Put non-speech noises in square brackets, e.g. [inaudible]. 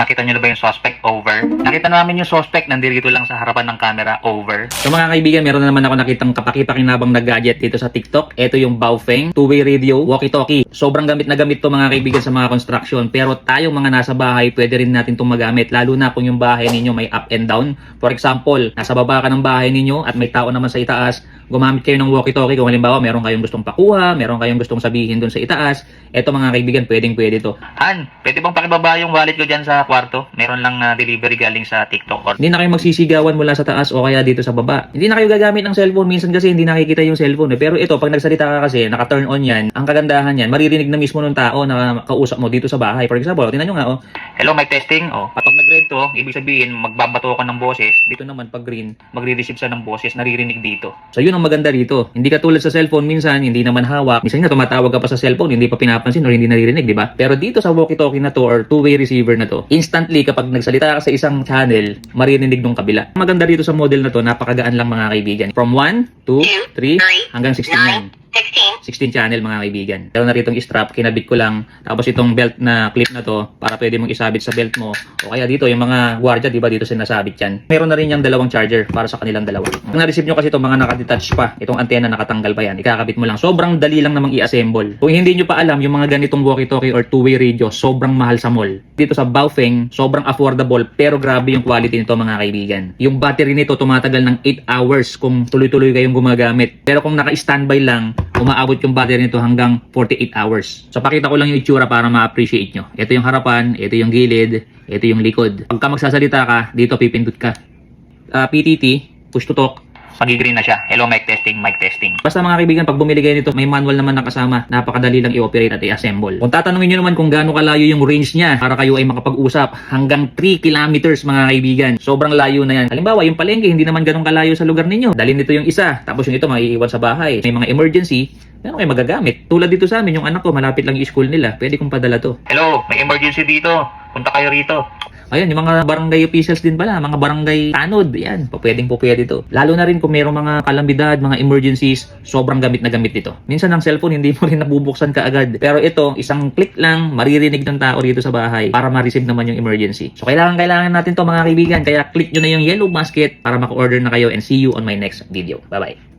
Nakita nyo na ba yung suspect? Over. Nakita namin yung suspect, nandito lang sa harapan ng camera. Over. So mga kaibigan, meron na naman ako nakitang kapakipakinabang na gadget dito sa TikTok. Ito yung Baofeng, two-way radio, walkie-talkie. Sobrang gamit na gamit to mga kaibigan sa mga construction. Pero tayong mga nasa bahay, pwede rin natin itong magamit. Lalo na kung yung bahay ninyo may up and down. For example, nasa baba ka ng bahay ninyo at may tao naman sa itaas, gumamit kayo ng walkie-talkie. Kung halimbawa, meron kayong gustong pakuha, meron kayong gustong sabihin dun sa itaas. Ito mga kaibigan, pwedeng pwede to. Han, pwede bang pakibaba yung wallet ko dyan sa kwarto? Meron lang na delivery galing sa TikTok or Hindi na kayo magsisigawan mula sa taas o kaya dito sa baba. Hindi na kayo gagamit ng cellphone. Minsan kasi hindi nakikita yung cellphone. Eh. Pero ito, pag nagsalita ka kasi, naka-turn on yan, ang kagandahan yan, maririnig na mismo ng tao na kausap mo dito sa bahay. For example, tingnan nyo nga, oh, Hello, mic testing. Oh, kapag nag-red to, ibig sabihin magbabato ka ng boses. dito naman pag green. Magre-receive siya ng boses, naririnig dito. So yun ang maganda rito. Hindi katulad sa cellphone, minsan hindi naman hawak. Minsan nga tumatawag ka pa sa cellphone, hindi pa pinapansin or hindi naririnig, di ba? Pero dito sa walkie-talkie na to or two-way receiver na to, instantly kapag nagsalita ka sa isang channel, maririnig nung kabila. Maganda dito sa model na to, napakagaan lang mga kaibigan. From 1, 2, 3, hanggang 16 yan. 16 channel mga kaibigan. Meron na rito strap, kinabit ko lang. Tapos itong belt na clip na to, para pwede mong isabit sa belt mo. O kaya dito, yung mga gwardiya, di ba dito sinasabit yan. Meron na rin yung dalawang charger para sa kanilang dalawa. Kung na-receive nyo kasi itong mga nakadetach pa, itong antena nakatanggal pa yan, ikakabit mo lang. Sobrang dali lang namang i-assemble. Kung hindi nyo pa alam, yung mga ganitong walkie-talkie or two-way radio, sobrang mahal sa mall. Dito sa Baofeng, sobrang affordable, pero grabe yung quality nito mga kaibigan. Yung battery nito tumatagal ng 8 hours kung tuloy-tuloy kayong gumagamit. Pero kung naka-standby lang, umaabot yung battery nito hanggang 48 hours. So pakita ko lang yung itsura para ma-appreciate nyo. Ito yung harapan, ito yung gilid, ito yung likod. Pagka magsasalita ka, dito pipindot ka. Ah, PTT, push to talk. Magigreen na siya. Hello, mic testing, mic testing. Basta mga kaibigan, pag bumili kayo nito, may manual naman nakasama. Napakadali lang i-operate at i-assemble. Kung tatanungin nyo naman kung gaano kalayo yung range niya para kayo ay makapag-usap, hanggang 3 kilometers mga kaibigan. Sobrang layo na yan. Halimbawa, yung palengke, hindi naman ganun kalayo sa lugar ninyo. Dalhin nito yung isa, tapos yung ito maiiwan sa bahay. May mga emergency, meron kayo magagamit. Tulad dito sa amin, yung anak ko, malapit lang yung school nila. Pwede kong padala to. Hello, may emergency dito. Punta kayo rito. Ayan, yung mga barangay officials din pala, mga barangay tanod, yan, pwedeng pwede to. Lalo na rin kung mayroong mga kalambidad, mga emergencies, sobrang gamit na gamit dito. Minsan ang cellphone hindi [laughs] mo rin nabubuksan kaagad. Pero ito, isang click lang, maririnig ng tao dito sa bahay para ma-receive naman yung emergency. So kailangan kailangan natin to mga kaibigan, kaya click nyo na yung yellow basket para maka-order na kayo and see you on my next video. Bye-bye.